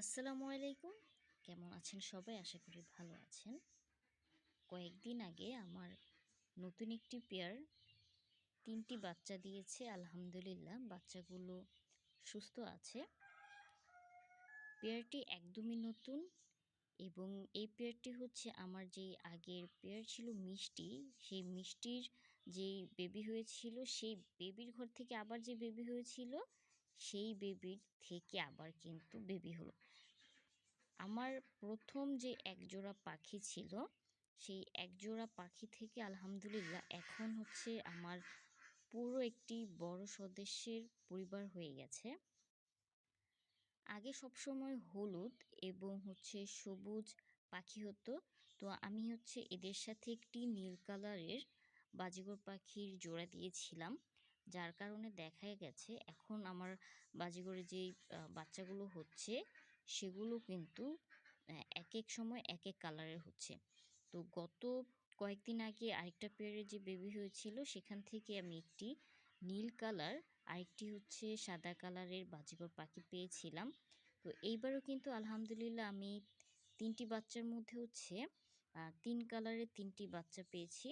আসসালামু আলাইকুম। কেমন আছেন সবাই? আশা করি ভালো আছেন। কয়েকদিন আগে আমার নতুন একটি পেয়ার তিনটি বাচ্চা দিয়েছে, আলহামদুলিল্লাহ। বাচ্চাগুলো সুস্থ আছে। পেয়ারটি একদমই নতুন এবং এই পেয়ারটি হচ্ছে আমার যেই আগের পেয়ার ছিল মিষ্টি। সেই মিষ্টির যেই বেবি হয়েছিল, সেই বেবির ঘর থেকে আবার যে বেবি হয়েছিল সেই বেবির থেকে আবার কিন্তু বেবি হলো। আমার প্রথম যে একজোড়া পাখি ছিল, সেই একজোড়া পাখি থেকে আলহামদুলিল্লাহ এখন হচ্ছে আমার পুরো একটি বড় সদস্যের পরিবার হয়ে গেছে। আগে সবসময় হলুদ এবং হচ্ছে সবুজ পাখি হতো। তো আমি হচ্ছে এদের সাথে একটি নীল কালারের বাজিগর পাখির জোড়া দিয়েছিলাম। যার কারণে দেখা গেছে এখন আমার বাজিগরে যেই বাচ্চাগুলো হচ্ছে, সেগুলো কিন্তু এক এক সময় এক এক কালারের হচ্ছে। তো গত কয়েকদিন আগে আরেকটা পেয়ারের যে বেবি হয়েছিল, সেখান থেকে আমি একটি নীল কালার আরেকটি হচ্ছে সাদা কালারের বাজিগর পাখি পেয়েছিলাম। তো এইবারও কিন্তু আলহামদুলিল্লাহ আমি তিনটি বাচ্চার মধ্যে হচ্ছে তিন কালারের তিনটি বাচ্চা পেয়েছি।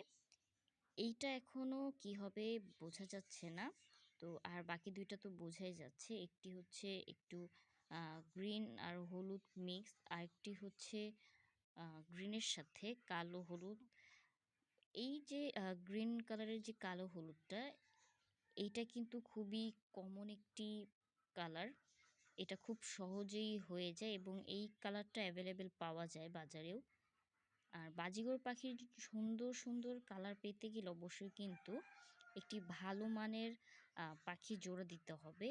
এইটা এখনও কি হবে বোঝা যাচ্ছে না। তো আর বাকি দুইটা তো বোঝাই যাচ্ছে। একটি হচ্ছে একটু গ্রিন আর হলুদ মিক্স আরেকটি হচ্ছে গ্রিনের সাথে কালো হলুদ। এই যে গ্রিন কালারের যে কালো হলুদটা, এইটা কিন্তু খুবই কমন একটি কালার এটা খুব সহজেই হয়ে যায় এবং এই কালারটা অ্যাভেলেবেল পাওয়া যায় বাজারেও। আর বাজিগর পাখির সুন্দর সুন্দর কালার পেতে গেলে অবশ্যই কিন্তু একটি ভালো মানের পাখি জোড়া দিতে হবে।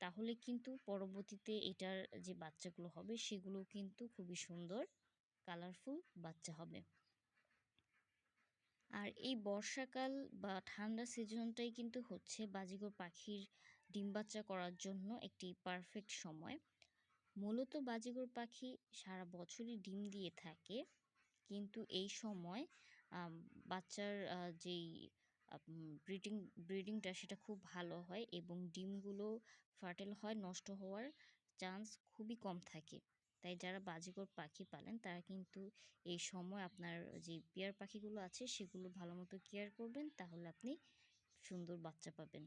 তাহলে কিন্তু পরবর্তীতে এটার যে বাচ্চাগুলো হবে সেগুলো কিন্তু খুবই সুন্দর কালারফুল বাচ্চা হবে। আর এই বর্ষাকাল বা ঠান্ডা সিজনটাই কিন্তু হচ্ছে বাজিগর পাখির ডিম বাচ্চা করার জন্য একটি পারফেক্ট সময়। মূলত বাজিগর পাখি সারা বছরই ডিম দিয়ে থাকে। কিন্তু এই সময় বাচ্চার যেই ব্রিডিং ব্রিডিংটা সেটা খুব ভালো হয় এবং ডিমগুলো ফার্টেল হয়, নষ্ট হওয়ার চান্স খুবই কম থাকে। তাই যারা বাজিকর পাখি পালেন, তারা কিন্তু এই সময় আপনার যে পেয়ার পাখিগুলো আছে, সেগুলো ভালো মতো কেয়ার করবেন, তাহলে আপনি সুন্দর বাচ্চা পাবেন।